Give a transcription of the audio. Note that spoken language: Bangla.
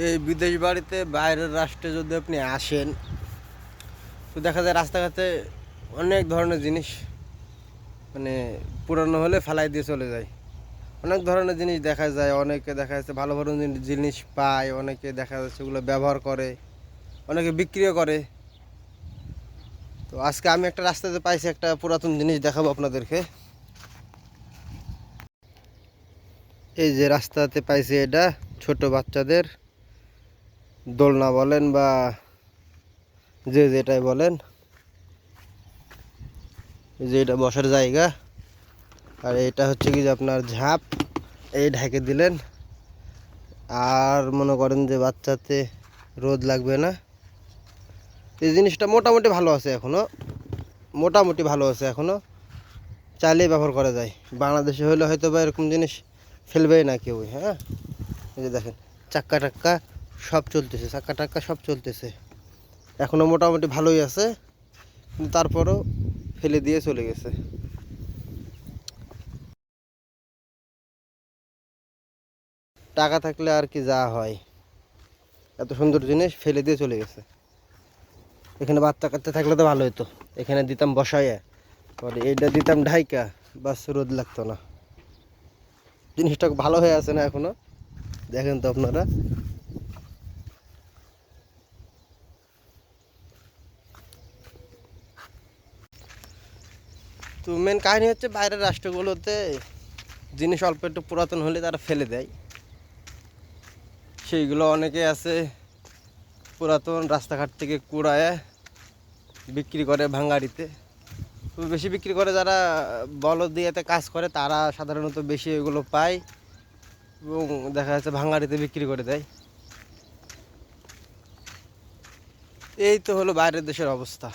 এই বিদেশ বাড়িতে বাইরের রাষ্ট্রে যদি আপনি আসেন, তো দেখা যায় রাস্তাঘাটে অনেক ধরনের জিনিস মানে পুরানো হলে ফালাই দিয়ে চলে যায়। অনেক ধরনের জিনিস দেখা যায়, অনেকে দেখা যাচ্ছে ভালো ভালো জিনিস পায়, অনেকে দেখা যাচ্ছে ওগুলো ব্যবহার করে, অনেকে বিক্রিও করে। তো আজকে আমি একটা রাস্তাতে পাইছি একটা পুরাতন জিনিস দেখাবো আপনাদেরকে। এই যে রাস্তাতে পাইছি এটা ছোট বাচ্চাদের দোলনা বলেন বা যে যেটাই বলেন যে এটা বসার জায়গা। আর এটা হচ্ছে কি যে আপনার ঝাঁপ, এই ঢেকে দিলেন। আর মনে করেন যে বাচ্চাতে রোদ লাগবে না। এই জিনিসটা মোটামুটি ভালো আছে এখনও। মোটামুটি ভালো আছে এখনও। চাইলেই ব্যবহার করা যায়। বাংলাদেশে হলে হয়তো বা এরকম জিনিস ফেলবেই না কেউ হ্যাঁ? এই যে দেখেন, চাক্কা টাক্কা। সব চলতেছে, চাক্কা টাক্কা সব চলতেছে। এখনও মোটামুটি ভালোই আছে তারপরও ফেলে দিয়ে চলে গেছে। টাকা থাকলে আর কি যা হয়, এত সুন্দর জিনিস ফেলে দিয়ে চলে গেছে। এখানে বাচ্চা কাচ্চা থাকলে তো ভালো হতো এখানে দিতাম বসাইয়া, পরে এইটা দিতাম ঢাইকা, বাস রোদ লাগতো না। জিনিসটা ভালো হয়ে আছে না এখনও? দেখেন তো আপনারা। তো মেন কাহিনী হচ্ছে বাইরের রাষ্ট্রগুলোতে জিনিস অল্প একটু পুরাতন হলে তারা ফেলে দেয়। সেইগুলো অনেকে আছে পুরাতন রাস্তাঘাট থেকে কুড়ায়, বিক্রি করে ভাঙ্গাড়িতে বেশি বিক্রি করে যারা বলদ দিয়েতে কাজ করে, তারা সাধারণত বেশি এগুলো পায় এবং দেখা যাচ্ছে ভাঙ্গাড়িতে বিক্রি করে দেয়। এই তো হলো বাইরের দেশের অবস্থা।